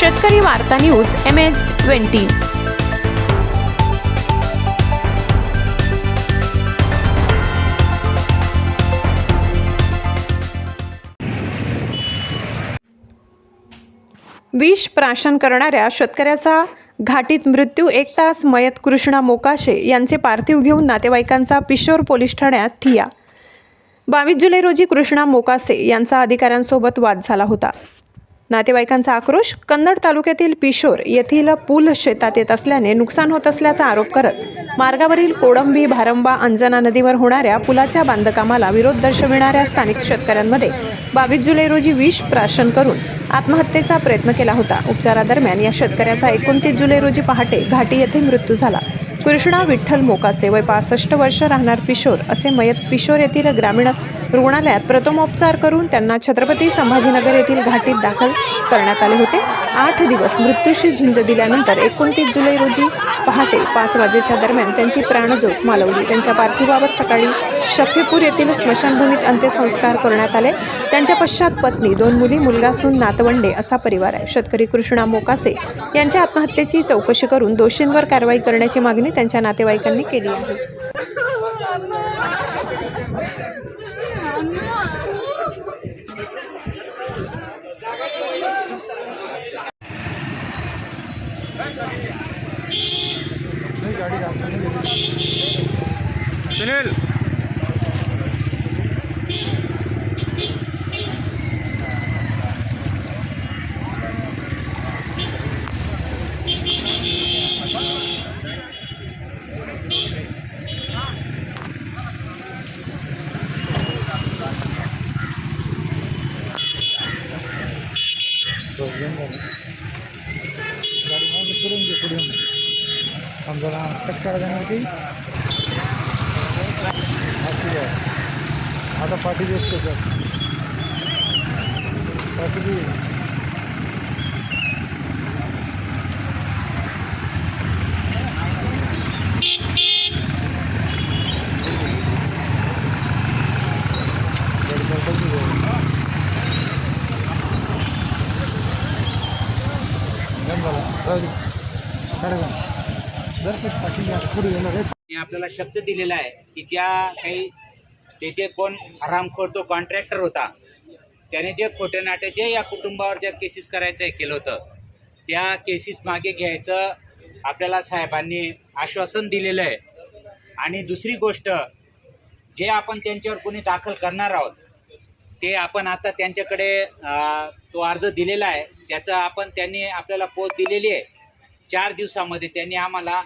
शेतकरी वार्ता news M H twenty. विष प्राशन करणाऱ्या शेतकऱ्याचा घाटीत मृत्यू एक तास मयत कृष्णा मोकाशे यांचे पार्थिव घेऊन नातेवाईकांचा पिशोर पोलीस ठाण्यात ठिया. बावीस जुलै रोजी कृष्णा मोकासे यांचा अधिकाऱ्यांसोबत वाद झाला होता. नातेवाईकांचा आक्रोश कन्नड तालुक्यातील पिशोर येथील पूल शेतात येत असल्याने नुकसान होत असल्याचा आरोप करत मार्गावरील कोडंबी भारंबा अंजना नदीवर होणाऱ्या पुलाच्या बांधकामाला विरोध दर्शविणाऱ्या स्थानिक शेतकऱ्यांमध्ये बावीस जुलै रोजी विष प्राशन करून आत्महत्येचा प्रयत्न केला होता. उपचारादरम्यान या शेतकऱ्याचा एकोणतीस जुलै रोजी पहाटे घाटी येथे मृत्यू झाला. कृष्णा विठ्ठल मोकासे वय पासष्ट वर्ष राहणार पिशोर असे मयत पिशोर येथील ग्रामीण रुग्णालयात प्रथमोपचार करून त्यांना छत्रपती संभाजीनगर येथील घाटीत दाखल करण्यात आले होते. आठ दिवस मृत्यूशी झुंज दिल्यानंतर एकोणतीस जुलै रोजी पहाटे पाच वाजेच्या दरम्यान त्यांची प्राणज्योत मालवली. त्यांच्या पार्थिवावर सकाळी शफीपूर येथील स्मशानभूमीत अंत्यसंस्कार करण्यात आले. त्यांच्या पश्चात पत्नी दोन मुली मुलगा सून नातवंडे असा परिवार आहे. शेतकरी कृष्णा मोकासे यांच्या आत्महत्येची चौकशी करून दोषींवर कारवाई करण्याची मागणी त्यांच्या नातेवाईकांनी केली आहे. सुनील! गाडी मागे पुढून घे पुढून समजा टक्कर जाणार की आता पाठी देतो सर. पाठी बी गाडी पलटवली बघ. बंद झाला राहू दे काढा का दर्शक पाठी पुढे येणार आहे मी आपल्याला शब्द दिलेला आहे की ज्या काही त्याचे कोण हरामखोर तो कॉन्ट्रॅक्टर होता त्याने जे खोटे नाटे जे या कुटुंबावर ज्या केसेस करायचं केलं होतं त्या केसेस मागे घ्यायचं आपल्याला साहेबांनी आश्वासन दिलेलं आहे. आणि दुसरी गोष्ट जे आपण त्यांच्यावर कोणी दाखल करणार आहोत ते आपण आता त्यांच्याकडे तो अर्ज दिलेला आहे. त्याचा आपण त्यांनी आपल्याला पोच दिलेली आहे. चार दिवसामध्ये त्यांनी आम्हाला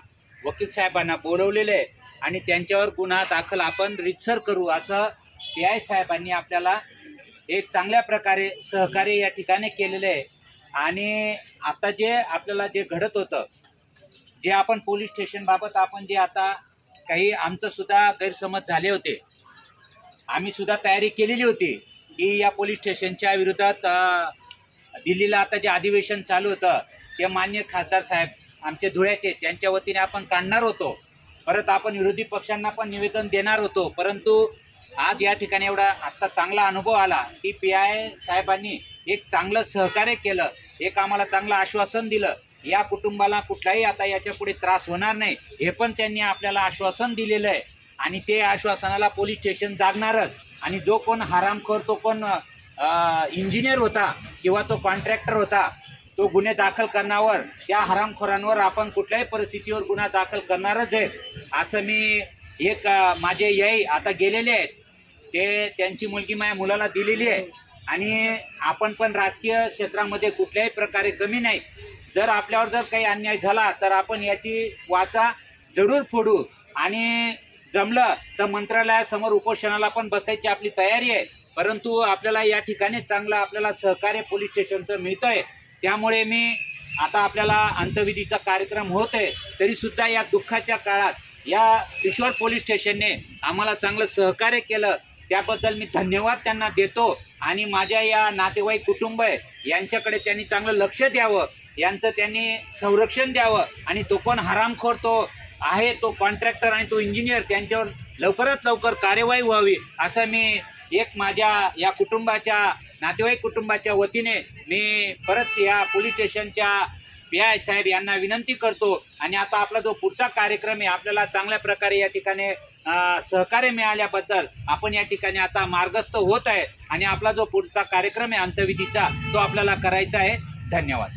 वकील साहेबांना बोलवलेलं आहे आणि त्यांच्यावर गुन्हा दाखल आपण रितसर करू असं पी आय साहेबांनी आपल्याला एक चांगल्या प्रकारे सहकार्य या ठिकाणी केलेलं आहे. आणि आता जे आपल्याला जे घडत होतं जे आपण पोलीस स्टेशनबाबत आपण जे आता काही आमचंसुद्धा गैरसमज झाले होते. आम्ही सुद्धा तयारी केलेली होती. की या पोलीस स्टेशनच्या विरोधात दिल्लीला आता जे अधिवेशन चालू होतं ते मान्य खासदार साहेब आमचे धुळ्याचे त्यांच्या वतीने आपण काढणार होतो. परत आपण विरोधी पक्षांना पण निवेदन देणार होतो. परंतु आज या ठिकाणी एवढा आत्ता चांगला अनुभव आला की पी आय साहेबांनी एक चांगलं सहकार्य केलं एक आम्हाला चांगलं आश्वासन दिलं. या कुटुंबाला कुठलाही आता याच्यापुढे त्रास होणार नाही हे पण त्यांनी आपल्याला आश्वासन दिलेलं आहे. आणि ते आश्वासनाला पोलीस स्टेशन जागणारच. आणि जो कोण हरामखोर तो कोण इंजिनियर होता किंवा तो कॉन्ट्रॅक्टर होता तो गुन्हे दाखल करण्यावर त्या हरामखोरांवर आपण कुठल्याही परिस्थितीवर गुन्हा दाखल करणारच आहे. असं मी एक माझे याई आता गेलेले आहेत. ते त्यांची मुलगी माझ्या मुलाला दिलेली आहे. आणि आपण पण राजकीय क्षेत्रामध्ये कुठल्याही प्रकारे कमी नाही. जर आपल्यावर जर काही अन्याय झाला तर आपण याची वाचा जरूर फोडू. आणि जमलं तर मंत्रालयासमोर उपोषणाला पण बसायची आपली तयारी आहे. परंतु आपल्याला या ठिकाणी चांगलं आपल्याला सहकार्य पोलीस स्टेशनचं मिळतंय. त्यामुळे मी आता आपल्याला अंत्यविधीचा कार्यक्रम होत आहे तरीसुद्धा या दुःखाच्या काळात या ईश्वर पोलीस स्टेशनने आम्हाला चांगलं सहकार्य केलं. त्याबद्दल मी धन्यवाद त्यांना देतो आणि माझ्या या नातेवाईक कुटुंब आहे यांच्याकडे त्यांनी चांगलं लक्ष द्यावं यांचं त्यांनी संरक्षण द्यावं आणि तो कोण हरामखोर तो आहे तो कॉन्ट्रॅक्टर आणि तो इंजिनियर त्यांच्यावर लवकरात लवकर कार्यवाही व्हावी असं मी एक माझ्या या कुटुंबाच्या नातेवाईक कुटुंबाच्या वतीने मी परत या पोलीस स्टेशनच्या पी आय साहेब यांना विनंती करतो. आणि आता आपला जो पुढचा कार्यक्रम आहे आपल्याला चांगल्या प्रकारे या ठिकाणी सहकार्य मिळाल्याबद्दल आपण या ठिकाणी आता मार्गस्थ होत आहे. आणि आपला जो पुढचा कार्यक्रम आहे अंतविधीचा तो आपल्याला करायचा आहे. धन्यवाद.